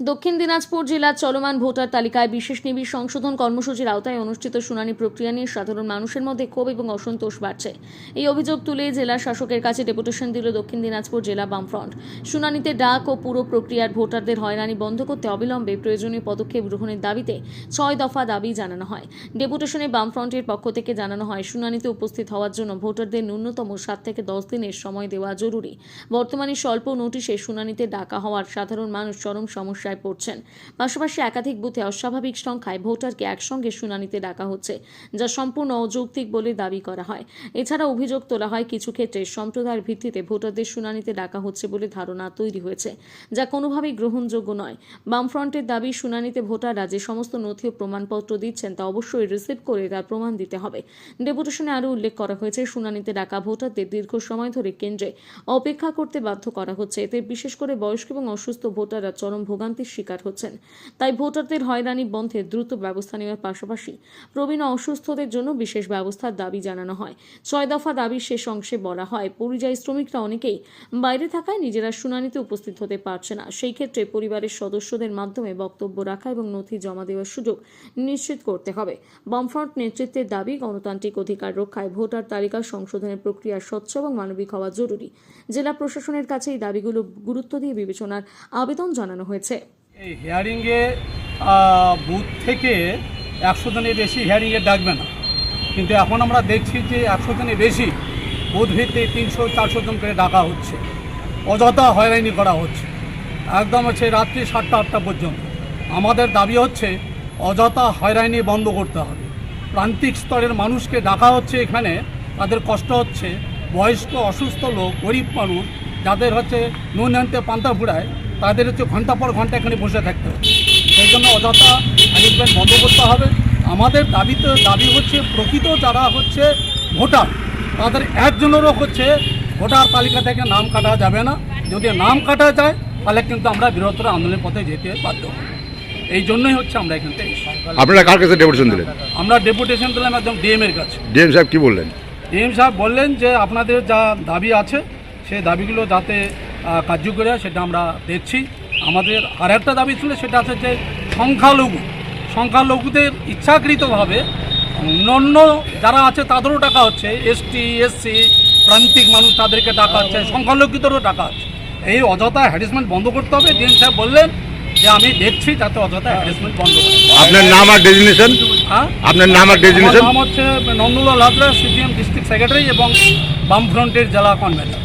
দক্ষিণ দিনাজপুর জেলার চলমান ভোটার তালিকায় বিশেষ নিবিড় সংশোধন কর্মসূচির আওতায় অনুষ্ঠিত শুনানি প্রক্রিয়া নিয়ে সাধারণ মানুষের মধ্যে ক্ষোভ এবং অসন্তোষ বাড়ছে। এই অভিযোগ তুলে জেলা শাসকের কাছে ডেপুটেশন দিল দক্ষিণ দিনাজপুর জেলা বামফ্রন্ট। শুনানিতে ডাক ও পুরো প্রক্রিয়ার ভোটারদের হয়রানি বন্ধ করতে অবিলম্বে প্রয়োজনীয় পদক্ষেপ গ্রহণের দাবিতে ছয় দফা দাবি জানানো হয়। ডেপুটেশনে বামফ্রন্টের পক্ষ থেকে জানানো হয়, শুনানিতে উপস্থিত হওয়ার জন্য ভোটারদের ন্যূনতম সাত থেকে দশ দিনের সময় দেওয়া জরুরি। বর্তমানে স্বল্প নোটিশে শুনানিতে ডাকা হওয়ার সাধারণ মানুষ চরম সমস্যায় পড়ছেন। পাশাপাশি একাধিক বুথে অস্বাভাবিক সংখ্যায় ভোটারকে একসঙ্গে শুনানিতে ডাকা হচ্ছে, যা সম্পূর্ণ অযৌক্তিক বলে দাবি করা হয়। এছাড়া অভিযোগ তোলা হয়, কিছু ক্ষেত্রে সম্প্রদায়ের ভিত্তিতে ভোটারদের শুনানিতে ডাকা হচ্ছে বলে ধারণা তৈরি হয়েছে, যা কোনোভাবেই গ্রহণযোগ্য নয়। বামফ্রন্টের দাবি, শুনানিতে ভোটাররা যে সমস্ত নথি ও প্রমাণপত্র দিচ্ছেন তা অবশ্যই রিসিভ করে তার প্রমাণ দিতে হবে। ডেপুটেশনে আরও উল্লেখ করা হয়েছে, শুনানিতে ডাকা ভোটারদের দীর্ঘ সময় ধরে কেন্দ্রে অপেক্ষা করতে বাধ্য করা হচ্ছে। এতে বিশেষ করে বয়স্ক এবং অসুস্থ ভোটাররা চরম ভোগান্তির শিকার হচ্ছেন। তাই ভোটারদের হয়রানি বন্ধে দ্রুত ব্যবস্থা নেওয়ার পাশাপাশি প্রবীণ অসুস্থদের জন্য বিশেষ ব্যবস্থার দাবি জানানো হয়। ছয় দফা দাবির শেষ অংশে বলা হয়, পরিযায়ী শ্রমিকরা অনেকেই বাইরে থাকায় নিজেরা শুনানিতে উপস্থিত হতে পারছে না। সেই ক্ষেত্রে পরিবারের সদস্যদের মাধ্যমে বক্তব্য রাখা এবং নথি জমা দেওয়ার সুযোগ নিশ্চিত করতে হবে। বামফ্রন্ট নেতৃত্বের দাবি, গণতান্ত্রিক অধিকার রক্ষায় ভোটার তালিকা সংশোধনের প্রক্রিয়া স্বচ্ছ এবং মানবিক হওয়া জরুরি। জেলা প্রশাসনের কাছে এই দাবিগুলো গুরুত্ব দিয়ে বিবেচনার আবেদন জানানো হয়েছে। এই হিয়ারিংয়ে বুথ থেকে একশো জনের বেশি হিয়ারিংয়ে ডাকবে না। কিন্তু এখন আমরা দেখছি যে একশো জনের বেশি বুথ ভিত্তিক তিনশো, চারশো জন করে ডাকা হচ্ছে। অযথা হয়রানি করা হচ্ছে। একদম হচ্ছে রাত্রি সাতটা, আটটা পর্যন্ত। আমাদের দাবি হচ্ছে অযথা হয়রানি বন্ধ করতে হবে। প্রান্তিক স্তরের মানুষকে ডাকা হচ্ছে এখানে। তাদের কষ্ট হচ্ছে। বয়স্ক, অসুস্থ লোক, গরিব মানুষ, যাদের হচ্ছে নুন আনতে পান্তা ফুড়ায় তাদের হচ্ছে ঘণ্টা পর ঘণ্টা এখানে বসে থাকতে হবে। সেই জন্য অযথা অ্যারেঞ্জমেন্ট বন্ধ করতে হবে। আমাদের দাবিতে দাবি হচ্ছে প্রকৃত যারা হচ্ছে ভোটার তাদের একজনেরও হচ্ছে ভোটার তালিকা থেকে নাম কাটা যাবে না। যদি নাম কাটা যায় তাহলে কিন্তু আমরা বৃহত্তর আন্দোলনের পথে যেতে বাধ্য হব। এই জন্যই হচ্ছে আমরা এখান থেকে। আপনারা কার কাছে ডেপুটেশন দিলেন? আমরা ডেপুটেশন দিলাম একদম ডিএম এর কাছে। ডিএম সাহেব কি বললেন? ডিএম সাহেব বললেন যে আপনাদের যা দাবি আছে সেই দাবিগুলো যাতে কার্যকরী হয় সেটা আমরা দেখছি। আমাদের আর একটা দাবি ছিল সেটা আছে যে সংখ্যালঘু সংখ্যালঘুদের ইচ্ছাকৃতভাবে অন্য যারা আছে তাদেরও টাকা হচ্ছে। এসটি এসসি প্রান্তিক মানুষ তাদেরকে টাকা হচ্ছে সংখ্যালঘুদেরও টাকা হচ্ছে। এই অযথা হ্যারাসমেন্ট বন্ধ করতে হবে। ডিএম সাহেব বললেন যে আমি দেখছি যাতে অযথা হ্যারাসমেন্ট বন্ধ আপনার নাম আর ডেজিনেশন হ্যাঁ? আপনার নাম আর আমার ডেজিনেশন নাম হচ্ছে Nandulal Hazra CPM district secretary এবং বামফ্রন্টের জেলা কনভেনর।